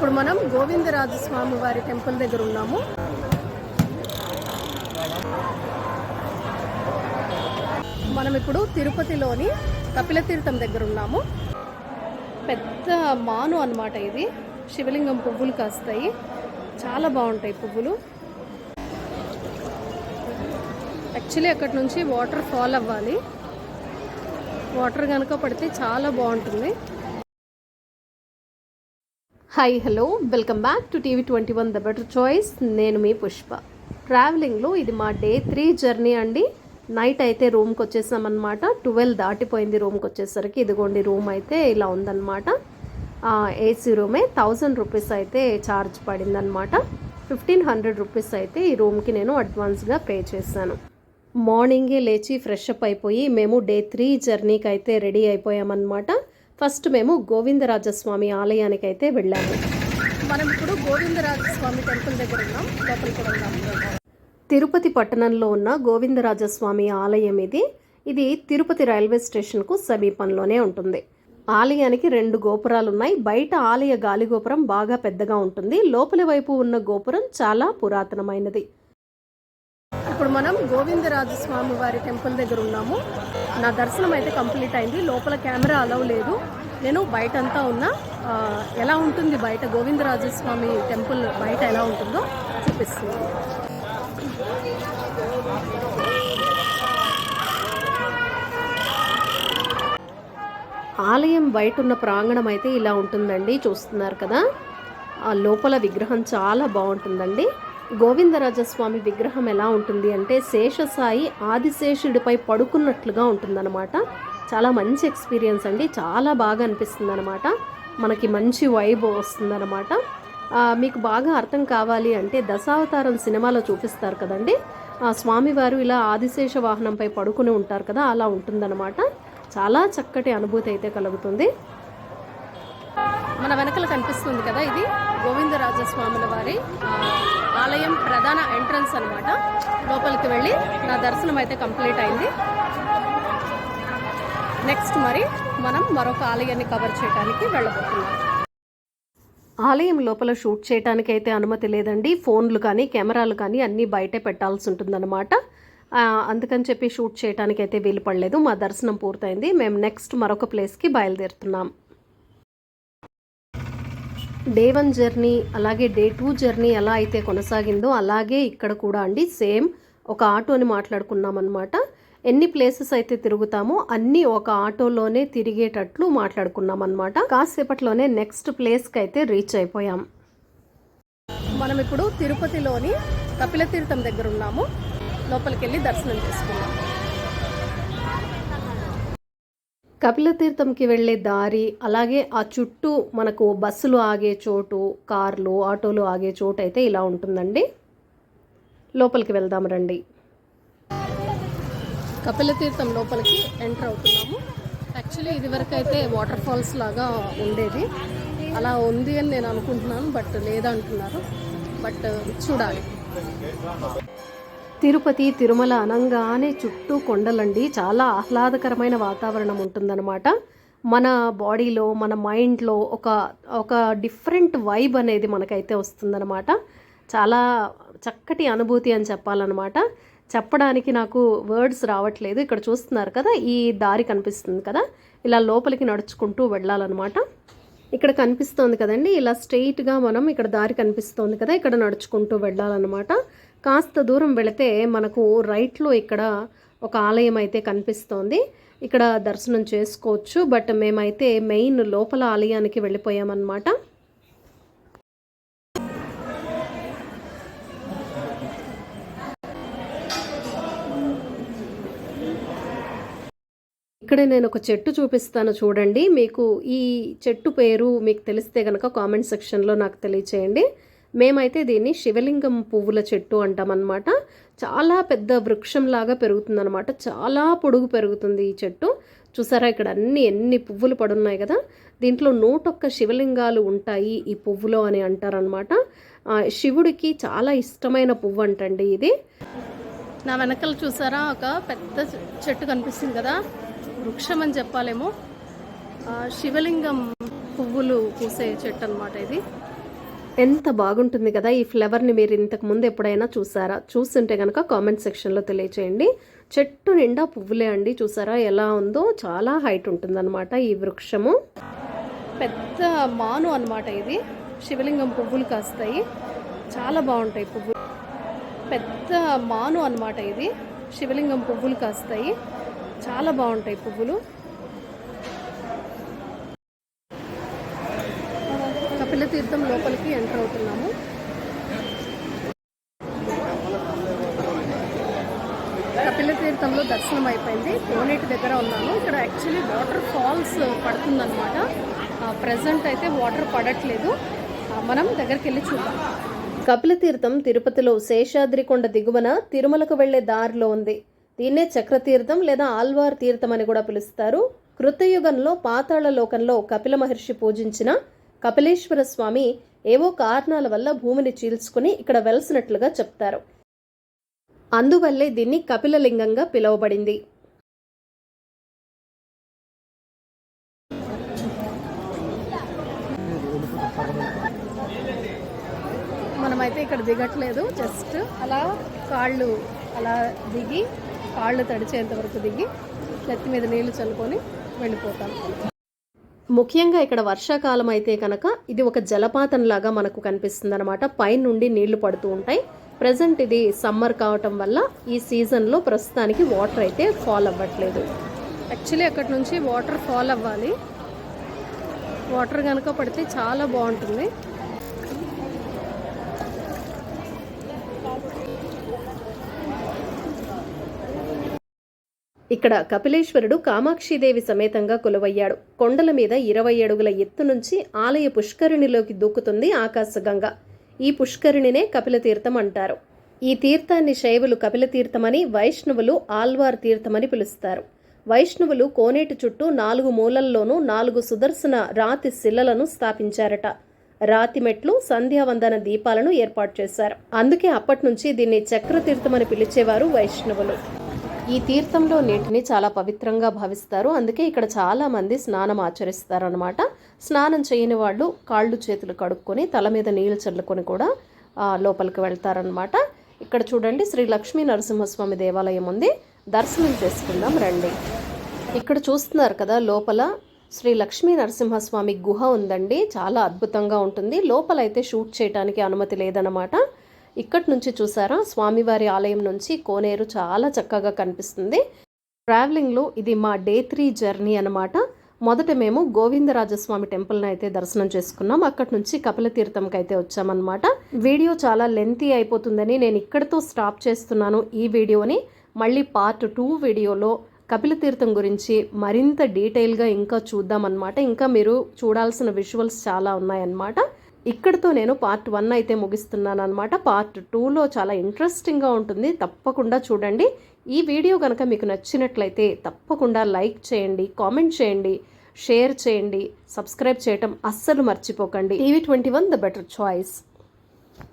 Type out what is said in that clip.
ఇప్పుడు మనం గోవిందరాజు స్వామి వారి టెంపుల్ దగ్గర ఉన్నాము. మనం ఇప్పుడు తిరుపతిలోని కపిలతీర్థం దగ్గర ఉన్నాము. పెద్ద మాను అన్నమాట ఇది. శివలింగం పువ్వులు కాస్తాయి. చాలా బాగుంటాయి పువ్వులు. యాక్చువల్లీ అక్కడ నుంచి వాటర్ ఫాల్ అవ్వాలి. వాటర్ కనుక పడితే చాలా బాగుంటుంది. Hi hello welcome back to TV twenty one the better choice నేను మీ పుష్ప. ట్రావెలింగ్లో ఇది మా డే త్రీ జర్నీ అండి. నైట్ అయితే రూమ్కి వచ్చేసామన్నమాట. ట్వెల్వ్ దాటిపోయింది రూమ్కి వచ్చేసరికి. ఇదిగోండి రూమ్ అయితే ఇలా ఉందన్నమాట. ఏసీ రూమే థౌజండ్ రూపీస్ అయితే ఛార్జ్ పడిందనమాట ఫిఫ్టీన్ హండ్రెడ్ రూపీస్ అయితే ఈ రూమ్కి నేను అడ్వాన్స్గా పే చేశాను. మార్నింగే లేచి ఫ్రెష్ అప్ అయిపోయి మేము డే త్రీ జర్నీకి అయితే రెడీ అయిపోయామన్నమాట. ఫస్ట్ మేము గోవిందరాజస్వామి ఆలయానికి అయితే వెళ్ళాము. మనం ఇప్పుడు గోవిందరాజస్వామి టెంపుల్ దగ్గర ఉన్నాం. లోపలికి వెళ్దాం. తిరుపతి పట్టణంలో ఉన్న గోవిందరాజస్వామి ఆలయం ఇది. ఇది తిరుపతి రైల్వే స్టేషన్కు సమీపంలోనే ఉంటుంది. ఆలయానికి రెండు గోపురాలు ఉన్నాయి బయట ఆలయ గాలి గోపురం బాగా పెద్దగా ఉంటుంది. లోపలి వైపు ఉన్న గోపురం చాలా పురాతనమైనది. ఇప్పుడు మనం గోవిందరాజు స్వామి వారి టెంపుల్ దగ్గర ఉన్నాము. నా దర్శనం అయితే కంప్లీట్ అయింది. లోపల కెమెరా అలవ్ లేదు. నేను బయట అంతా ఉన్నా ఎలా ఉంటుంది బయట గోవిందరాజు స్వామి టెంపుల్ బయట ఎలా ఉంటుందో చూపిస్తుంది. ఆలయం బయట ఉన్న ప్రాంగణం అయితే ఇలా ఉంటుందండి. చూస్తున్నారు కదా? ఆ లోపల విగ్రహం చాలా బాగుంటుందండి. గోవిందరాజస్వామి విగ్రహం ఎలా ఉంటుంది అంటే శేషసాయి ఆదిశేషుడిపై పడుకున్నట్లుగా ఉంటుందన్నమాట. చాలా మంచి ఎక్స్పీరియన్స్ అండి. చాలా బాగా అనిపిస్తుంది అనమాట మనకి మంచి వైబ్ వస్తుందన్నమాట. మీకు బాగా అర్థం కావాలి అంటే దశావతారం సినిమాలో చూపిస్తారు కదండి. ఆ స్వామివారు ఇలా ఆదిశేష వాహనంపై పడుకుని ఉంటారు కదా అలా ఉంటుందన్నమాట. చాలా చక్కటి అనుభూతి అయితే కలుగుతుంది. మన వెనకల కనిపిస్తుంది కదా ఇది గోవిందరాజస్వాముల వారి ఆలయం ప్రధాన ఎంట్రన్స్ అన్నమాట. లోపలికి వెళ్ళి నా దర్శనం అయితే కంప్లీట్ అయింది. నెక్స్ట్ మరి మనం మరొక ఆలయాన్ని కవర్ చేయడానికి వెళ్ళబోతున్నాం. ఆలయం లోపల షూట్ చేయడానికి అయితే అనుమతి లేదండి. ఫోన్లు కానీ కెమెరాలు కానీ అన్నీ బయటే పెట్టాల్సి ఉంటుందన్నమాట. అందుకని చెప్పి షూట్ చేయడానికి అయితే వీలు పడలేదు. మా దర్శనం పూర్తయింది. మేము నెక్స్ట్ మరొక ప్లేస్కి బయలుదేరుతున్నాం. డే వన్ జర్నీ అలాగే డే టూ జర్నీ ఎలా అయితే కొనసాగిందో అలాగే ఇక్కడ కూడా అండి సేమ్ ఒక ఆటోని మాట్లాడుకున్నాం అనమాట ఎన్ని ప్లేసెస్ అయితే తిరుగుతామో అన్ని ఒక ఆటోలోనే తిరిగేటట్లు మాట్లాడుకున్నాం అనమాట కాసేపట్లోనే నెక్స్ట్ ప్లేస్కి అయితే రీచ్ అయిపోయాం. మనం ఇప్పుడు తిరుపతిలోని కపిలతీర్థం దగ్గర ఉన్నాము. లోపలికి వెళ్ళి దర్శనం చేసుకున్నాం కపిలతీర్థంకి వెళ్ళే దారి అలాగే ఆ చుట్టూ మనకు బస్సులు ఆగే చోటు కార్లు ఆటోలు ఆగే చోటు అయితే ఇలా ఉంటుందండి. లోపలికి వెళ్దాం రండి. కపిలతీర్థం లోపలికి ఎంటర్ అవుతున్నాము. యాక్చువల్లీ ఇది వరకు అయితే వాటర్ ఫాల్స్ లాగా ఉండేది. అలా ఉంది అని నేను అనుకుంటున్నాను బట్ లేదంటున్నారు. బట్ చూడాలి. తిరుపతి తిరుమల అనంగానే చుట్టూ కొండలండి. చాలా ఆహ్లాదకరమైన వాతావరణం ఉంటుందన్నమాట. మన బాడీలో మన మైండ్లో ఒక ఒక డిఫరెంట్ వైబ్ అనేది మనకైతే వస్తుందన్నమాట. చాలా చక్కటి అనుభూతి అని చెప్పాలన్నమాట. చెప్పడానికి నాకు వర్డ్స్ రావట్లేదు. ఇక్కడ చూస్తున్నారు కదా ఈ దారి కనిపిస్తుంది కదా. ఇలా లోపలికి నడుచుకుంటూ వెళ్ళాలన్నమాట. ఇక్కడ కనిపిస్తోంది కదండి ఇలా స్ట్రెయిట్గా మనం ఇక్కడ దారి కనిపిస్తోంది కదా ఇక్కడ నడుచుకుంటూ వెళ్ళాలన్నమాట. కాస్త దూరం వెళితే మనకు రైట్లో ఇక్కడ ఒక ఆలయం అయితే కనిపిస్తోంది. ఇక్కడ దర్శనం చేసుకోవచ్చు బట్ మేమైతే మెయిన్ లోపల ఆలయానికి వెళ్ళిపోయామన్నమాట. ఇక్కడ నేను ఒక చెట్టు చూపిస్తాను చూడండి. మీకు ఈ చెట్టు పేరు మీకు తెలిస్తే కనుక కామెంట్ సెక్షన్లో నాకు తెలియచేయండి. మేమైతే దీన్ని శివలింగం పువ్వుల చెట్టు అంటామన్నమాట. చాలా పెద్ద వృక్షంలాగా పెరుగుతుందన్నమాట. చాలా పొడుగు పెరుగుతుంది ఈ చెట్టు. చూసారా ఇక్కడ అన్ని ఎన్ని పువ్వులు పడున్నాయి కదా? దీంట్లో నూటొక్క శివలింగాలు ఉంటాయి ఈ పువ్వులో అని అంటారనమాట శివుడికి చాలా ఇష్టమైన పువ్వు అంటండి ఇది. నా వెనకలు చూసారా? ఒక పెద్ద చెట్టు కనిపిస్తుంది కదా? వృక్షం అని చెప్పాలేమో. శివలింగం పువ్వులు పూసే చెట్టు అనమాట ఇది. ఎంత బాగుంటుంది కదా ఈ ఫ్లవర్ని మీరు ఇంతకు ముందు ఎప్పుడైనా చూసారా? చూస్తుంటే కనుక కామెంట్ సెక్షన్లో తెలియచేయండి. చెట్టు నిండా పువ్వులే అండి. చూసారా ఎలా ఉందో? చాలా హైట్ ఉంటుందన్నమాట ఈ వృక్షము. పెద్ద మాను అన్నమాట ఇది. శివలింగం పువ్వులు కాస్తాయి. చాలా బాగుంటాయి పువ్వులు. పెద్ద మాను అన్నమాట ఇది. శివలింగం పువ్వులు కాస్తాయి. చాలా బాగుంటాయి పువ్వులు. కపిల లోపలికి ఎంటర్ అవుతున్నాము. కపిల తీర్థంలో దర్శనం అయిపోయింది. కోనేటి దగ్గర ఉన్నాను ఇక్కడ యాక్చువల్లీ వాటర్ ఫాల్స్ పడుతుందన్నమాట. ప్రజెంట్ అయితే వాటర్ పడట్లేదు. మనం దగ్గరికి వెళ్ళి చూద్దాం. కపిల తీర్థం తిరుపతిలో శేషాద్రి కొండ దిగువన తిరుమలకు వెళ్ళే దారిలో ఉంది. దీన్నే చక్రతీర్థం లేదా ఆల్వార్ తీర్థం అని కూడా పిలుస్తారు. కృతయుగంలో పాతాళ లోకంలో కపిల మహర్షి పూజించిన కపిలేశ్వర స్వామి ఏవో కారణాల వల్ల భూమిని చీల్చుకుని ఇక్కడ వెలసినట్లుగా చెప్తారు. అందువల్లే దీన్ని కపిలలింగంగా పిలువబడింది. మనమైతే ఇక్కడ దిగట్లేదు. జస్ట్ అలా కాళ్ళు అలా దిగి కాళ్ళు తడిచేంత వరకు దిగి నెత్తి మీద నీళ్ళు చల్లుకొని వెళ్ళిపోతాం. ముఖ్యంగా ఇక్కడ వర్షాకాలం అయితే కనుక ఇది ఒక జలపాతం లాగా మనకు కనిపిస్తుంది అనమాట పైనుండి నీళ్ళు పడుతూ ఉంటాయి. ప్రజెంట్ ఇది సమ్మర్ కావటం వల్ల ఈ సీజన్లో ప్రస్తుతానికి వాటర్ అయితే ఫాల్ అవ్వట్లేదు. యాక్చువల్లీ అక్కడ నుంచి వాటర్ ఫాల్ అవ్వాలి. వాటర్ కనుక పడితే చాలా బాగుంటుంది. ఇక్కడ కపిలేశ్వరుడు కామాక్షిదేవి సమేతంగా కొలువయ్యాడు. కొండల మీద ఇరవై అడుగుల ఎత్తు నుంచి ఆలయ పుష్కరిణిలోకి దూకుతుంది ఆకాశగంగ. ఈ పుష్కరిణినే కపిలతీర్థం అంటారు. ఈ తీర్థాన్ని శైవులు కపిలతీర్థమని వైష్ణవులు ఆల్వార్ తీర్థమని పిలుస్తారు. వైష్ణవులు కోనేటి చుట్టూ నాలుగు మూలల్లోనూ నాలుగు సుదర్శన రాతి శిలలను స్థాపించారట. రాతి మెట్లు సంధ్యావందన దీపాలను ఏర్పాటు చేశారు. అందుకే అప్పటి నుంచి దీన్ని చక్రతీర్థమని పిలిచేవారు వైష్ణవులు. ఈ తీర్థంలో నీటిని చాలా పవిత్రంగా భావిస్తారు. అందుకే ఇక్కడ చాలా మంది స్నానం ఆచరిస్తారు అనమాట స్నానం చేయని వాళ్ళు కాళ్ళు చేతులు కడుక్కొని తల మీద నీళ్ళు చల్లుకొని కూడా లోపలికి వెళ్తారనమాట ఇక్కడ చూడండి శ్రీ లక్ష్మీ నరసింహస్వామి దేవాలయం ఉంది. దర్శనం చేసుకుందాం రండి. ఇక్కడ చూస్తున్నారు కదా లోపల శ్రీ లక్ష్మీ నరసింహస్వామి గుహ ఉందండి. చాలా అద్భుతంగా ఉంటుంది. లోపల అయితే షూట్ చేయడానికి అనుమతి లేదనమాట ఇక్కడి నుంచి చూసారా? స్వామివారి ఆలయం నుంచి కోనేరు చాలా చక్కగా కనిపిస్తుంది. ట్రావెలింగ్లో ఇది మా డే త్రీ జర్నీ అనమాట మొదట మేము గోవిందరాజస్వామి టెంపుల్ని అయితే దర్శనం చేసుకున్నాం. అక్కడి నుంచి కపిలతీర్థంకి అయితే వచ్చామన్నమాట. వీడియో చాలా లెంతీ అయిపోతుందని నేను ఇక్కడితో స్టాప్ చేస్తున్నాను ఈ వీడియోని. మళ్ళీ పార్ట్ టూ వీడియోలో కపిలతీర్థం గురించి మరింత డీటెయిల్గా ఇంకా చూద్దామన్నమాట. ఇంకా మీరు చూడాల్సిన విజువల్స్ చాలా ఉన్నాయన్నమాట. ఇక్కడితో నేను పార్ట్ వన్ అయితే ముగిస్తున్నాను అనమాట పార్ట్ టూలో చాలా ఇంట్రెస్టింగ్గా ఉంటుంది. తప్పకుండా చూడండి. ఈ వీడియో కనుక మీకు నచ్చినట్లయితే తప్పకుండా లైక్ చేయండి కామెంట్ చేయండి షేర్ చేయండి సబ్స్క్రైబ్ చేయటం అస్సలు మర్చిపోకండి. TV twenty one the better choice.